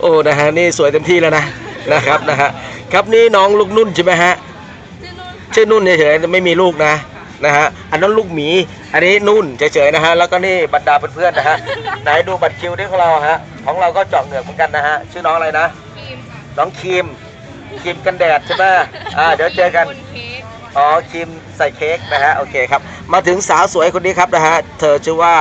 โอ้นะฮะนี่สวยเต็มที่แล้วนะนะครับนะฮะครับนี่น้องลูกนุ่นใช่ไหมฮะชื่อนุ่นชื่อนุ่นเฉยๆไม่มีลูกนะนะฮะอันนั้นลูกหมี อันนี้นุ่นเฉยๆนะฮะแล้วก็นี่บรรดาเพื่อนๆนะฮะไหนดูบัตรคิวที่ของเราฮะของเราก็เจาะเหงือกเหมือนกันนะฮะชื่อน้องอะไรนะฟิล์มค่ะน้องครีมครีมกันแดดใช่ไหมอ่าเดี๋ยวเจอกันคนเค้กอ๋อครีมใส่เค้กนะฮะโอเคครับ มาถึงสาวสวยคนนี้ครับนะฮะเธอชื่อว่า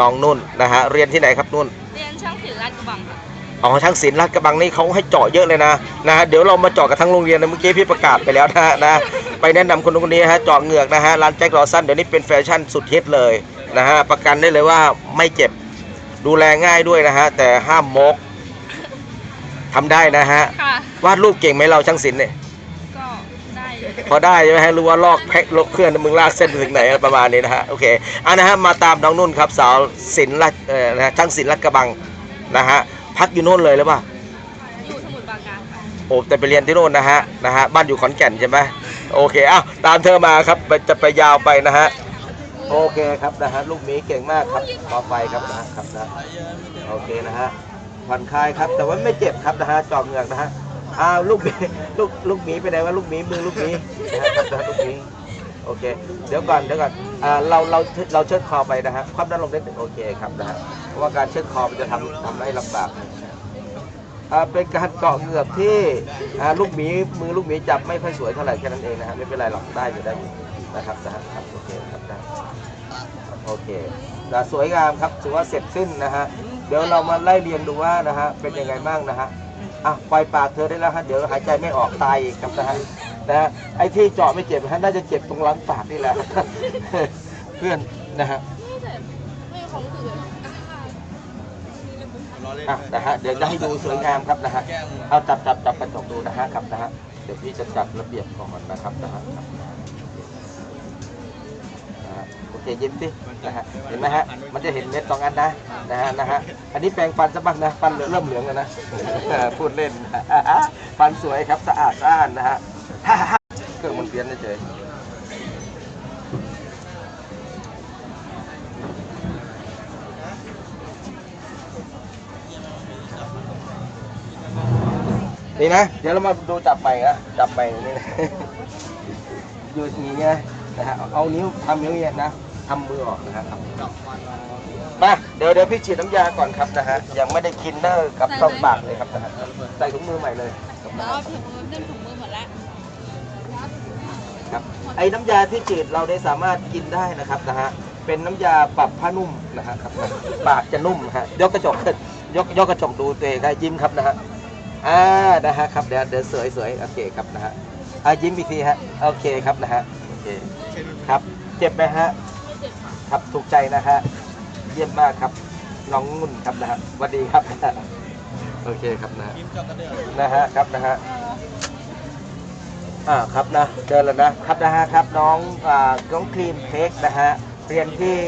น้องนุ่นนะฮะเรียนที่ไหนครับนุ่น เรียนช่างศิลป์ลาดกระบังค่ะ อ๋อช่างศิลป์ลาดกระบังนี่เขาให้เจาะเยอะเลยนะนะฮะเดี๋ยวเรามาเจาะกับทั้งโรงเรียนนะเมื่อกี้พี่ประกาศไปแล้วนะฮะนะไปแนะนำคนนู้นคนนี้ฮะเจาะเหงือกนะฮะร้านแจ็ครอสันเดี๋ยวนี้เป็นแฟชั่นสุดฮิตเลยนะฮะประกันได้เลยว่าไม่เจ็บดูแลง่ายด้วยนะฮะแต่ห้ามมกทำได้นะฮะค่ะวาดรูปเก่งไหมเราช่างศิลป์เนี่ยก็ได้อยู่ พอได้ใช่ไหมฮะรู้ว่าลอกแพ็คลกเคลื่อนมึงลากเส้นไปถึงไหนอะไรประมาณนี้นะฮะโอเคอะนะฮะมาตามน้องนุ่นครับสาวศิลป์ลาดเอ่อนะฮะช่างศิลป์ลาดกระบังนะฮะพักอยู่โน่นเลยหรือเปล่าอยู่สมุทรปราการค่ะโอ้แต่ไปเรียนที่โน่นนะฮะนะฮะบ้านอยู่ขอนแก่นใช่ไหมโอเคอ้าวตามเธอมาครับไปจะไปยาวไปนะฮะโอเคครับนะฮะลูกหมีเก่งมากครับต่อไปครับนะฮะครับนะโอเคนะฮะผ่อนคลายครับแต่ว่าไม่เจ็บครับนะฮะจอมเหงือกนะฮะ อ้าวลูกหมีลูกลูกหมีไปไหนวะลูกหมีมือลูกหมีนะครับลูกหมีโอเค เดี๋ยวก่อนเดี๋ยวก่อนอ่าเราเราเราเชิดคอไปนะฮะความด้านลงนิดหนึ่งโอเคครับนะฮะเพราะว่าการเชิดคอมันจะทำทำให้ลำบากอ่าเป็นการเกาะเหงือกที่อ่าลูกหมีมือลูกหมีจับไม่ค่อยสวยเท่าไหร่แค่นั้นเองนะฮะไม่เป็นไรหรอกได้อยู่ได้อยู่นะครับนะฮะครับโอเคครับได้โอเคสวยงามครับถือว่าเสร็จสิ้นนะฮะเดี๋ยวเรามาไล่เรียงดูว่านะฮะเป็นยังไงบ้างนะฮะ อะปล่อยปากเธอได้แล้วฮะเดี๋ยวหายใจไม่ออกตายอีกครับนะฮะนะฮะไอ้ที่เจาะไม่เจ็บฮะน่าจะเจ็บตรงหลังปากนี่แหละ เพื่อนนะฮะไม่แต่ไม่มีความรู้สึกเลยอะนะฮะเดี๋ยวจะให้ดูสวยงามครับนะฮะเอาจับจับจับกระจกดูนะฮะครับนะฮะเดี๋ยวพี่จะจัดระเบียบก่อนนะครับนะฮะครับนะฮะ โอเคยิ้มสินะฮะเห็นไหมฮะมันจะเห็นเม็ดสองอันนะนะฮะนะฮะอันนี้แปรงฟันซะบ้างนะฟันเริ่มเหลืองแล้วนะพูดเล่นฟันสวยครับสะอาดสะอาดนะฮะเครื่องมันเพี้ยนเฉยนี่นะ เดี๋ยวเรามาดูจับใหม่นะจับใหม่นี่นะอยู่อย่างเงี้ย นะฮะเอาเอานิ้วทำนิ้วอย่างเงี้ยนะทำมือออกนะฮะทำมือออกมาเดี๋ยวเดี๋ยวพี่ฉีดน้ำยาก่อนครับนะฮะยังไม่ได้คินเนอร์กับช่องปากเลยครับนะฮะใส่ถุงมือใหม่เลยแล้วก็ถุงมือเล่นถุงมือหมดแล้วครับไอ้น้ำยาที่ฉีดเราได้สามารถกินได้นะครับนะฮะเป็นน้ำยาปรับผ้านุ่มนะฮะครับนะปากจะนุ่มฮะยกกระจกขึ้นยกยกกระจกดูตัวเองได้ยิ้มครับนะฮะอ่านะฮะครับเดี๋ยวเดี๋ยวสวยสวยโอเคครับนะฮะอะยิ้มอีกทีฮะโอเคครับนะฮะโอเค ครับ เจ็บไหมฮะไม่เจ็บค่ะครับถูกใจนะฮะเยี่ยมมากครับ น้องงุ่นครับนะฮะสวัสดีครับ โอเคครับนะฮะนะฮะครับนะฮะอ่าครับนะเจอแล้วนะครับนะฮะครับน้องอ่าน้องครีมเค้กนะฮะเรียนที่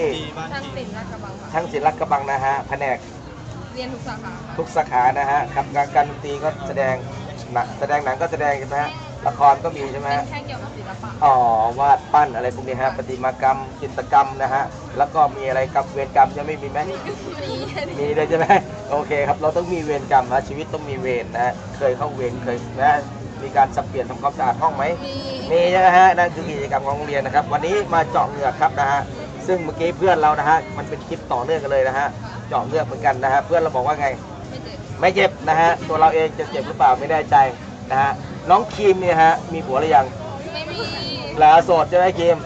ช่างศิลป์ลาดกระบังค่ะทั้งศิลปกระบังนะฮะแผนกเรียนทุกสาขาค่ะทุกสาขานะฮะครับงานการดนตรีก็แสดงหนังแสดงหนังก็แสดงใช่ไหมฮะ ละครก็มีใช่ไหมเป็นฮะ แค่เกี่ยวกับศิลปะอ๋อวาดปั้นอะไรพวกนี้ฮะประติมากรรมจิตรกรรมนะฮะแล้วก็มีอะไรกับเวรกรรมจะไม่มีไหมมีมีเลยใช่ไหมโอเคครับเราต้องมีเวรกรรมนะชีวิตต้องมีเวรนะฮะเคยเข้าเวรเคยนะมีการสับเปลี่ยนทำความสะอาดห้องไหมมีมีใช่ไหมฮะนั่นคือกิจกรรมของโรงเรียนนะครับ วันนี้มาเจาะเหงือกครับนะฮะซึ่งเมื่อกี้เพื่อนเรานะฮะมันเป็นคลิปต่อเนื่องกันเลยนะฮะเจาะเหงือกเหมือนกันนะฮะเพื่อนเราบอกว่าไง ไม่เจ็บไม่เจ็บนะฮะตัวเราเองจะเจ็บหรือเปล่าไม่แน่ใจนะฮะ น้องครีมเนี่ยฮะ มีผัวหรือยัง ไม่มีลาโสดใช่ไหมครีม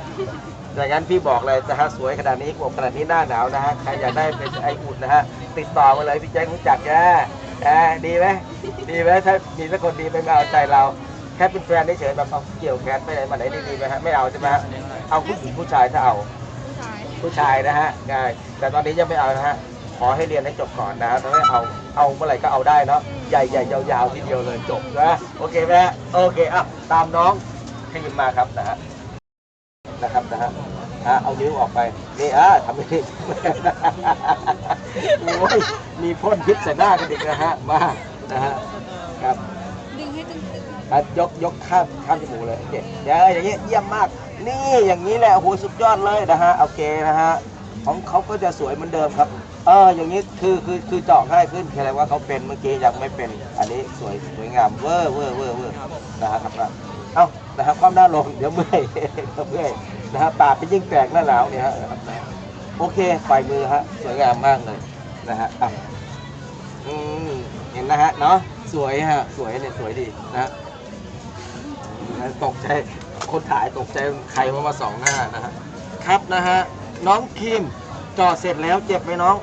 ดังนั้นพี่บอกเลยนะฮะสวยขนาดนี้กบขนาดนี้หน้าหนาวนะฮะ ใครอยากได้เป็นไออุ่นนะฮะ ติดต่อมาเลยพี่แจ็ครู้จักแกแอะดีไหมดีไหมถ้ามีสักคนดีไม่มาเอาใจเรา แค่เป็นแฟนเฉยๆแบบเอาเกี่ยวแขนไปไหนมาไหนดีๆไหมฮะ ไม่เอาใช่ไหมฮะ เอาผู้หญิงผู้ชายถ้าเอา ผู้ชายผู้ชายนะฮะง่ายแต่ตอนนี้ยังไม่เอานะฮะ ขอให้เรียนให้จบก่อนนะฮะถ้าไม่เอาเอาเมื่อไหร่ก็เอาได้เนาะใหญ่ๆยาวๆทีเดียวเลยจบนะโอเคไหมโอเคอะตามน้องขยิมมาครับนะฮะนะครับนะฮะอะเอานิ้วออกไปนี่อะทำไม่ได้โอ้ยมีพ่นพิษใส่หน้ากันอีกนะฮะมานะฮะครับดึงให้ตึงอะยกยกข้ามข้ามจมูกเลยโอเคเดี๋ยวอย่างเงี้ยเยี่ยมมาก นี่อย่างนี้แหละโอ้โหสุดยอดเลยนะฮะโอเคนะฮะ ของเขาก็จะสวยเหมือนเดิมครับ เอออย่างนี้คือคือคือเจาะง่ายขึ้นแค่ว่าเขาเป็นเมื่อกี้ยังไม่เป็น อันนี้สวยสวยงามเวอร์เวอร์เวอร์เวอร์นะครับครับเอ้านะครับความน้าลงเดี๋ยวเมื่อยเดี๋ยวเมื่อยนะครับปากเป็นยิ่งแตกหน้าหนาวเนี่ยฮะโอเคปล่อยมือฮะสวยงามมากเลยนะฮะอะอืมเห็นนะฮะเนาะสวยฮะสวยเนี่ยสวยดีนะฮะตกใจคนถ่ายตกใจใครมามาสองหน้านะฮะครับนะฮะ น้องคิมจอดเสร็จแล้วเจ็บไหมน้อง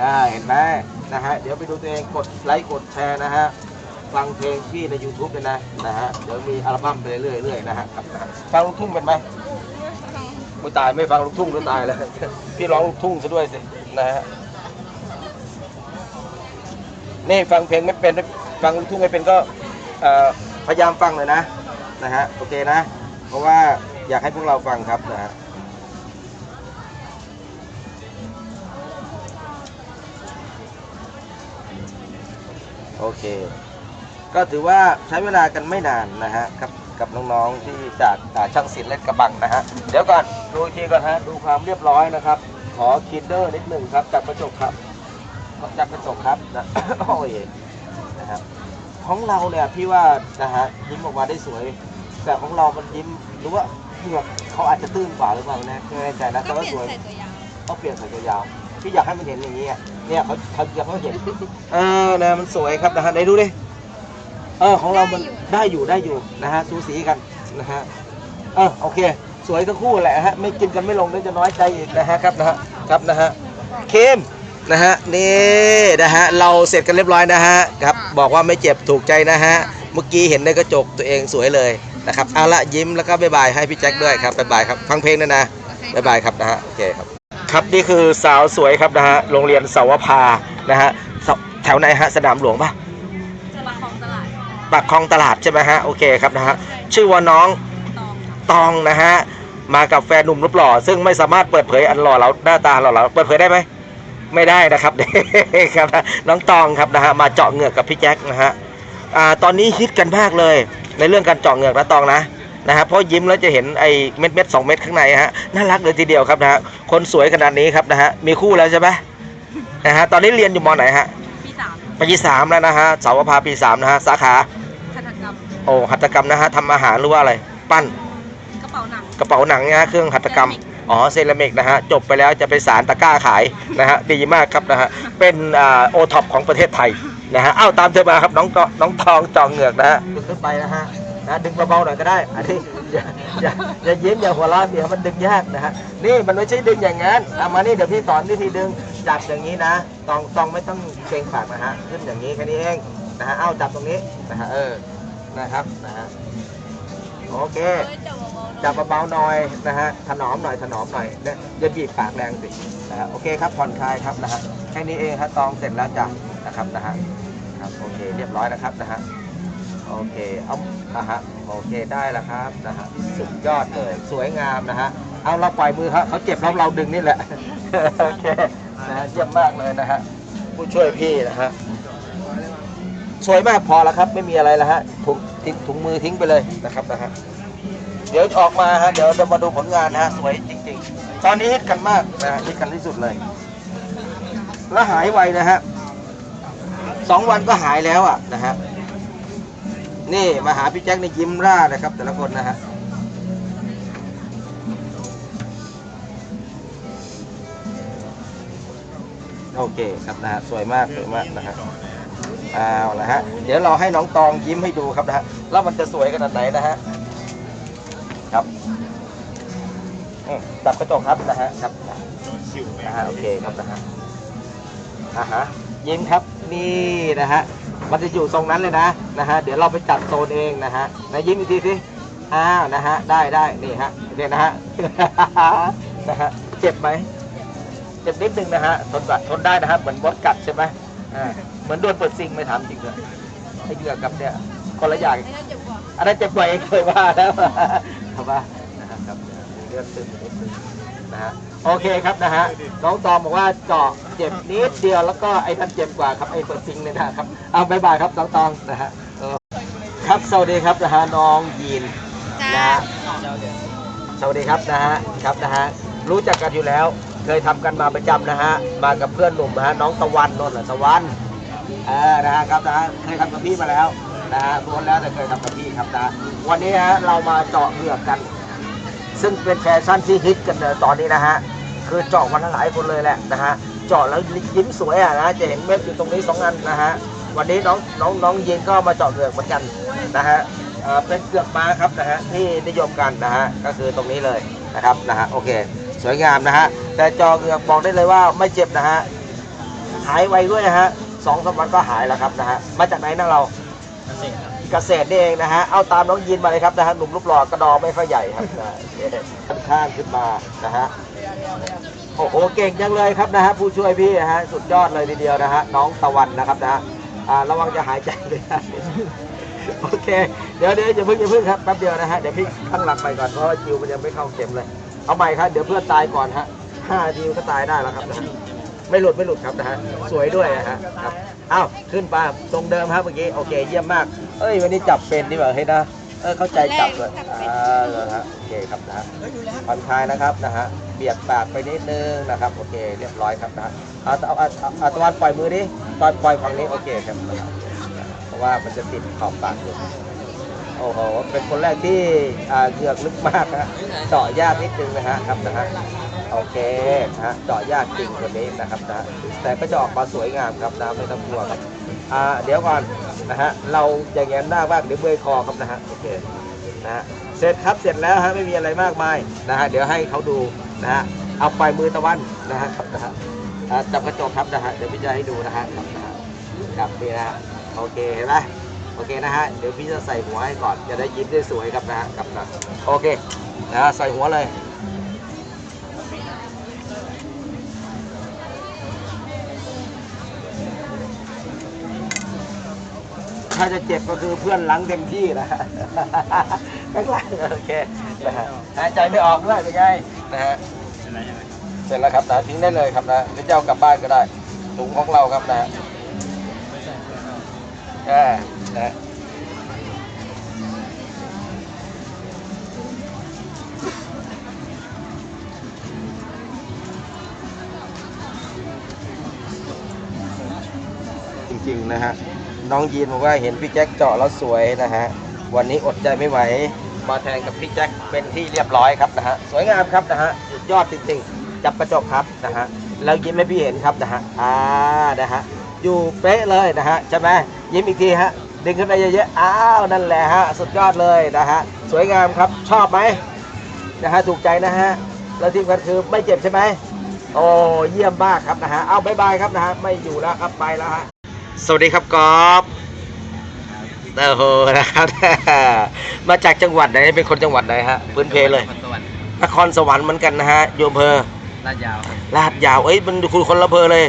อ่าเห็นไหมนะฮะเดี๋ยวไปดูตัวเองกดไลค์กดแชร์นะฮะฟังเพลงพี่ใน YouTube เลยนะนะฮะเดี๋ยวมีอัลบั้มไปเรื่อยๆนะฮะฟังลูกทุ่งเป็นไหมกูตายไม่ฟังลูกทุ่งก็ตายแล้วพี่ร้องลูกทุ่งซะด้วยสินะฮะนี่ฟังเพลงไม่เป็นฟังลูกทุ่งไม่เป็นก็พยายามฟังเลยนะนะฮะโอเคนะ เพราะว่าอยากให้พวกเราฟังครับนะฮะ โอเค ก็ถือว่าใช้เวลากันไม่นานนะฮะกับกับน้องๆที่จากอ่าช่างศิลป์และกระบังนะฮะเดี๋ยวก่อนดูอีกทีก่อนฮะดูความเรียบร้อยนะครับ ขอคิดเดอร์นิดหนึ่งครับจากกระจกครับจากกระจกครับนะโอ้ยนะครับของเราเนี่ยพี่ว่านะฮะยิ้มออกมาได้สวย แต่ของเรามันยิ้มหรือว่าเหงือกเขาอาจจะตื้นกว่าหรือเปล่านะไม่แน่ใจนะแต่ก็ว่าเปลี่ยสวยนใส่ตัวยาวเขาเปลี่ยนใส่ตัวยาว พี่อยากให้มันเห็นอย่างนี้อะเนี่ยเขาเขาอยากให้มันเห็นเออนะมันสวยครับนะฮะไหนดูดิเออของเรามันได้อยู่ได้อยู่นะฮะสูสีกันนะฮะเออโอเค สวยทั้งคู่แหละฮะไม่กินกันไม่ลงเดี๋ยวจะน้อยใจอีกนะฮะครับนะฮะครับนะฮะเข้มนะฮะนี่นะฮะเราเสร็จกันเรียบร้อยนะฮะครับบอกว่าไม่เจ็บถูกใจนะฮะเมื่อกี้เห็นในกระจกตัวเองสวยเลยนะครับเอาละยิ้มแล้วก็บ๊ายบายให้พี่แจ็คด้วยครับบ๊ายบายครับฟังเพลงด้วยนะโอเคบ๊ายบายครับนะฮะโอเคครับ ครับนี่คือสาวสวยครับนะฮะโรงเรียนเสาวภานะฮะสแถวไหนฮะสนามหลวงปะจะมาของตลาดปากคลองตลาดใช่ไหมฮะโอเคครับนะฮะชื่อว่าน้องตองตองนะฮะมากับแฟนหนุ่มรูปหล่อ ซึ่งไม่สามารถเปิดเผยอันหล่อเราหน้าตาหล่อเราเปิดเผยได้ไหมไม่ได้นะครับครับนะน้องตองครับนะฮะมาเจาะเหงือกกับพี่แจ็คนะฮะอ่าตอนนี้ฮิตกันมากเลยในเรื่องการเจาะเหงือกนะตองนะ นะฮะเพราะยิ้มแล้วจะเห็นไอ้เม็ดเม็ดสองเม็ดข้างในฮะน่ารักเลยทีเดียวครับนะฮะคนสวยขนาดนี้ครับนะฮะมีคู่แล้วใช่ไหมนะฮะตอนนี้เรียนอยู่มไหนฮะปีสามปีสามแล้วนะฮะสาวภาปีสามนะฮะสาขาหัตถกรรมโอ้หัตถกรรมนะฮะทำอาหารหรือว่าอะไรปั้นกระเป๋าหนังกระเป๋าหนังนะฮะเครื่องหัตถกรรมอ๋อเซรามิกนะฮะจบไปแล้วจะไปสารตะกร้าขายนะฮะดีมากครับนะฮะเป็นโอท็อปของประเทศไทยนะฮะเอ้าตามเธอมาครับน้องก็น้องทองจองเหงือกนะฮะดึงขึ้นไปนะฮะ นะดึงเบาๆหน่อยก็ได้ อันนี้อย่าอย่าอย่ายิ้มอย่าหัวเราะเดี๋ยวมันดึงยากนะฮะนี่มันไม่ใช่ดึงอย่างนั้นเอามานี่เดี๋ยวพี่สอนวิธีดึงจับอย่างนี้นะตองตองไม่ต้องเกรงปากนะฮะขึ้นอย่างนี้แค่นี้เองนะฮะเอ้าจับตรงนี้นะฮะเออนะครับนะฮะโอเคจับเบาๆหน่อยนะฮะถนอมหน่อยถนอมหน่อยเนี่ยอย่าบีบปากแรงสินะฮะโอเคครับผ่อนคลายครับนะฮะแค่นี้เองครับตองเสร็จแล้วจ้ะนะครับนะฮะครับโอเคเรียบร้อยนะครับนะฮะ โอเคเอานะฮะโอเคได้แล้วครับนะฮะสุดยอดเลยสวยงามนะฮะเอาเราปล่อยมือครับเขาเจ็บแล้วเราดึงนี่แหละโอเคนะฮะเยี่ยมมากเลยนะฮะผู้ช่วยพี่นะฮะสวยมากพอแล้วครับ ไม่มีอะไรแล้วฮะถุงทิ้งถุงมือทิ้งไปเลยนะครับนะฮะเดี๋ยวออกมาฮะเดี๋ยวจะมาดูผลงานนะฮะสวยจริง ๆ ตอนนี้ฮิตกันมากนะฮะฮิตกันที่สุดเลยแล้วหายไวนะฮะสองวันก็หายแล้วอะนะฮะ นี่มาหาพี่แจ็คในยิ้มร่านะครับ แต่ละคนนะฮะโอเคครับนะฮะสวยมากสวยมากนะฮะเอาละฮะเดี๋ยวเราให้น้องตองยิ้มให้ดูครับนะฮะแล้วมันจะสวยขนาดไหนนะฮะครับอืมจับกระจกครับนะฮะครับนะฮะโอเคครับนะฮะอ่าฮะยิ้มครับนี่นะฮะ มันจะอยู่ทรงนั้นเลยนะนะฮะเดี๋ยวเราไปจัดโซนเองนะฮะนะยิ้มอีกทีสิอ้าวนะฮะได้ได้นี่ฮะโอเคนะฮะนะฮะเจ็บไหมเจ็บนิดนึงนะฮะทนได้ทนได้นะฮะเหมือนมดกัดใช่ไหมอ่าเหมือนโดนเปิดซิงไม่ถามจริงเลยไอ้เหยื่อกับเนี่ยคนละอย่างไม่น่าเจ็บกว่าอันนั้นเจ็บกว่าเองเคยว่าแล้วครับว่านะครับครับเลือดซึมนิดนึงนะฮะ โอเคครับนะฮะน้องตอมบอกว่าเจาะเจ็บนิดเดียวแล้วก็ไอ้ท่านเจ็บกว่าครับไอ้เปิดซิงเนี่ยนะครับเอาบายบายครับน้องตองนะฮะครับสวัสดีครับนะฮะน้องยีนนะสวัสดีครับนะฮะครับนะฮะรู้จักกันอยู่แล้ว เคยทำกันมาประจำนะฮะมากับเพื่อนหนุ่มนะฮะน้องตะวันนนท์ตะวันเออนะฮะครับนะฮะเคยทำกับพี่มาแล้วนะฮะล้วนแล้วแต่เคยทำกับพี่ครับนะวันนี้ฮะเรามาเจาะเหงือกกัน ซึ่งเป็นแฟชั่นที่ฮิตกันในตอนนี้นะฮะคือเจาะวันหลายคนเลยแหละนะฮะเจาะแล้วยิ้มสวยอะนะจะเห็นเม็ดอยู่ตรงนี้สองอันนะฮะวันนี้น้องน้องน้องเยินก็มาเจาะเกือกเหมือนกันนะฮะเป็นเกือกม้าครับนะฮะที่นิยมกันนะฮะก็คือตรงนี้เลยนะครับนะฮะโอเค สวยงามนะฮะแต่เจาะเกือกบอกได้เลยว่าไม่เจ็บนะฮะหายไวด้วยนะฮะสองสามวันก็หายแล้วครับนะฮะมาจากไหนนะเราเกษตร กษตรนี่เองนะฮะ เอาตามน้องยินมาเลยครับนะฮะ หนุ่มรูปหล่อกระดองไม่ค่อยใหญ่ครับนะค่อนข้างขึ้นมานะฮะ โอ้โห เก่งจังเลยครับนะฮะ ผู้ช่วยพี่นะฮะ สุดยอดเลยทีเดียวนะฮะ น้องตะวันนะครับนะฮะอ่าระวังจะหายใจเลยนะโอเค เดี๋ยวเดี๋ยวอย่าเพิ่งอย่าเพิ่งครับ แป๊บเดียวนะฮะ เดี๋ยวพี่ตั้งหลักไปก่อน เพราะว่าจิวมันยังไม่เข้าเข็มเลย เอาใหม่ครับ เดี๋ยวเพื่อนตายก่อนฮะห้าจิวก็ตายได้แล้วครับนะ ไม่หลุดไม่หลุดครับนะฮะสวยด้วยนะฮะครับอ้าวขึ้นไปตรงเดิมครับเมื่อกี้โอเคเยี่ยมมากเอ้ยวันนี้จับเป็นดีกว่าเฮ้ยนะเออเข้าใจจับเลยอ่าเหรอฮะโอเคครับนะฮะผ่อนคลายนะครับนะฮะเบียดปากไปนิดนึงนะครับโอเคเรียบร้อยครับนะฮะเอาเอาเอาเอาตะวันปล่อยมือดิตอนปล่อยฝั่งนี้โอเคครับเพราะว่ามันจะติดขอบปากอยู่ โอ้โห เป็นคนแรกที่เหงือกลึกมากนะเจาะยากนิดนึงนะฮะครับนะฮะโอเคนะฮะเจาะยากจริงตัวนี้นะครับนะแต่ก็จะออกมาสวยงามครับนะไม่ต้องกลัวครับอ่าเดี๋ยวก่อนนะฮะเราอย่างแงนหน้าบ้างเดี๋ยวเมื่อยคอครับนะฮะโอเคนะฮะเสร็จครับเสร็จแล้วฮะไม่มีอะไรมากมายนะฮะเดี๋ยวให้เขาดูนะฮะเอาไปมือตะวันนะฮะครับนะฮะจับกระจกครับนะฮะเดี๋ยวพี่จะให้ดูนะฮะครับนะฮะครับนี่นะฮะโอเคเห็นไหม โอเคนะฮะ เดี๋ยวพี่จะใส่หัวให้ก่อน จะได้ยิ้มได้สวยครับนะฮะครับนะโอเคนะฮะใส่หัวเลยถ้าจะเจ็บก็คือเพื่อนหลังเต็มที่นะฮะข้างหลังโอเคนะฮะหายใจไม่ออกด้วยเป็นไงนะฮะเสร็จแล้วครับนะทิ้งได้เลยครับนะหรือจะเอากลับบ้านก็ได้ถุงของเราครับนะอ่า นะจริงๆนะฮะ น้องยีนบอกว่าเห็นพี่แจ็คเจาะแล้วสวยนะฮะ วันนี้อดใจไม่ไหว มาแทนกับพี่แจ็คเป็นที่เรียบร้อยครับนะฮะ สวยงามครับนะฮะสุดยอดจริงๆ จับกระจกครับนะฮะ แล้วยิ้มให้พี่เห็นครับนะฮะ อ่า นะฮะ อยู่เป๊ะเลยนะฮะ ใช่ไหมยิ้มอีกทีฮะ ดึงขึ้นไปเยอะๆ อ้าว นั่นแหละฮะ สุดยอดเลยนะฮะ สวยงามครับ ชอบไหมนะฮะ ถูกใจนะฮะ แล้วที่สำคัญคือไม่เจ็บใช่ไหม โอ้เยี่ยมมากครับนะฮะ เอาบายบายครับนะฮะ ไม่อยู่แล้วครับ ไปแล้วฮะ สวัสดีครับกอล์ฟโอ้โหนะครับ มาจากจังหวัดไหน เป็นคนจังหวัดไหนฮะ พื้นเพเลยสวรรค์นครสวรรค์เหมือนกันนะฮะโยมเพอลาดยาวครับลาดยาว เอ้ย มันคุณคนละเพอเลย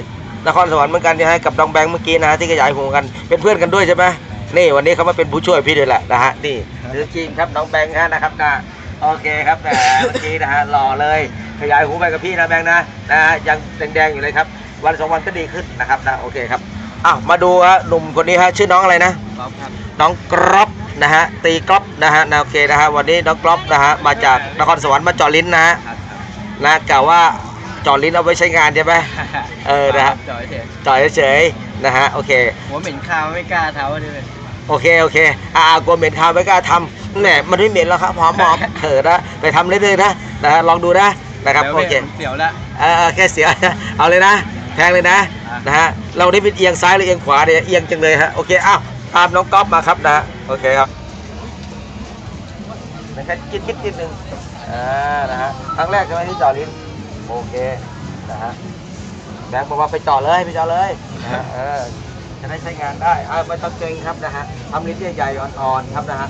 นครสวรรค์เหมือนกันนะฮะกับน้องแบงค์เมื่อกี้นะฮะที่ขยายหูกันเป็นเพื่อนกันด้วยใช่ไหม นี่วันนี้เขามาเป็นผู้ช่วยพี่ด้วยแหละนะฮะนี่คือจริงครับน้องแบงค์ฮะนะครับนะโอเคครับแหมเมื่อกี้นะฮะหล่อเลยขยายหูไปกับพี่นะแบงค์นะนะฮะยังแดงๆอยู่เลยครับ วันสองวันก็ดีขึ้นนะครับนะโอเคครับอ้าวมาดูฮะหนุ่มคนนี้ฮะชื่อน้องอะไรนะก๊อฟครับน้องกรอบนะฮะตีกรอบนะฮะนะโอเคนะฮะวันนี้น้องกรอบนะฮะมาจากนครสวรรค์มาเจาะลิ้นนะฮะครับนะกล่าวว่าเจาะลิ้นเอาไว้ใช้งานใช่ไหมเออนะฮะจอยเฉยเจาะเฉยๆนะฮะโอเคหัวเหม็นคาวไม่กล้าเท้าเลย โอเคโอเคอ่ากลัวเหม็นคาวไม่กล้าทำแหมมันไม่เหม็นแล้วครับหอมหอมเถอะนะไปทำเรื่อยๆนะนะฮะลองดูนะนะครับโอเคเสียวละเออเออแค่เสียเอาเลยนะแทงเลยนะอะนะฮะเราได้เป็นเอียงซ้ายหรือเอียงขวาเนี่ยเอียงจังเลยฮะโอเคอ้าวตามน้องก๊อฟมาครับนะฮะโอเคครับนะครับคิดคิดนิดนึงอ่านะฮะครั้งแรกใช่ไหมที่เจาะลิ้นโอเคนะฮะแบงค์บอกว่าไปเจาะเลยไปเจาะเลยนะฮะเออ จะได้ใช้งานได้อ่าไม่ต้องเกรงครับนะฮะทำลิ้นใหญ่ๆอ่อนๆครับนะฮะ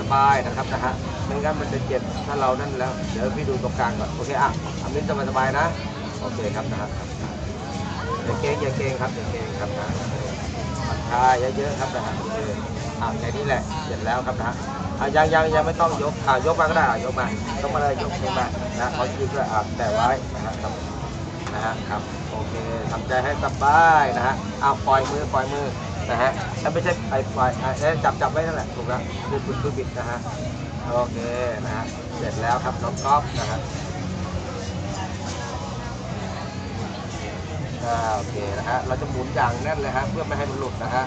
สบายๆนะครับนะฮะไม่งั้นมันจะเจ็บถ้าเรานั่นแล้วเดี๋ยวพี่ดูตรงกลางก่อนโอเคอะทำลิ้นสบายๆนะโอเคครับนะฮะอย่าเกรงอย่าเกรงครับอย่าเกรงครับนะผ่อนคลายเยอะๆครับนะฮะโอเคอ่าแค่นี้แหละเสร็จแล้วครับนะฮะอ่ายังยังยังไม่ต้องยกอ่ายกมาก็ได้อ่ายกมายกมาเลยยกขึ้นมานะขอยืดด้วยอ่าแต่ไว้นะฮะครับ นะฮะครับโอเคทำใจให้สบายนะฮะเอาปล่อยมือปล่อยมือนะฮะถ้าไม่ใช่ไอ้ปล่อยอะเอ๊ะจับจับไว้นั่นแหละถูกแล้วคือคือคือบิดนะฮะโอเคนะฮะเสร็จแล้วครับน้องก๊อฟนะฮะโอเคนะฮะเราจะหมุนอย่างแน่นเลยฮะเพื่อไม่ให้มันหลุดนะฮะ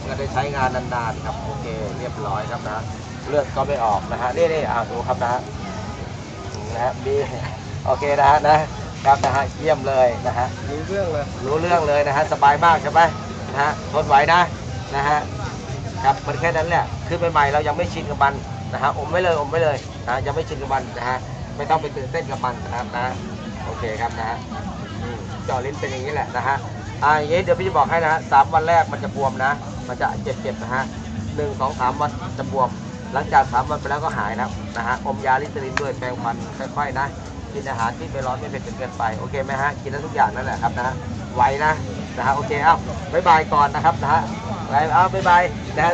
เพื่อได้ใช้งานนานๆครับโอเคเรียบร้อยครับนะเลือดก็ไม่ออกนะฮะนี่นี่อ่าดูครับนะฮะนะฮะมีโอเคนะฮะนะ ครับนะฮะเยี่ยมเลยนะฮะรู้เรื่องเลยรู้เรื่องเลยนะฮะสบายมากใช่ไหมนะฮะทนไหวนะนะฮะครับมันแค่นั้นแหละคือใหม่ๆเรายังไม่ชินกับมันนะฮะอมไว้เลยอมไว้เลยนะยังไม่ชินกับมันนะฮะไม่ต้องไปตื่นเต้นกับมันนะครับนะโอเคครับนะฮะอืมเจาะลิ้นเป็นอย่างนี้แหละนะฮะอ่าอย่างนี้เดี๋ยวพี่จะบอกให้นะฮะสามวันแรกมันจะบวมนะ มันจะเจ็บๆนะฮะหนึ่งสองสามวันจะบวม หลังจากสามวันไปแล้วก็หายแล้วนะฮะอมยาลิสเตอรินด้วยแปรงฟันค่อยๆนะ กินอาหารที่ไม่ร้อนไม่เผ็ดจนเกินไปโอเคไหมฮะกินได้ทุกอย่างนั่นแหละครับนะฮะไว้นะนะฮะโอเคเอ้าบ๊ายบายก่อนนะครับนะฮะไปเอ้าบ๊ายบายนะฮะ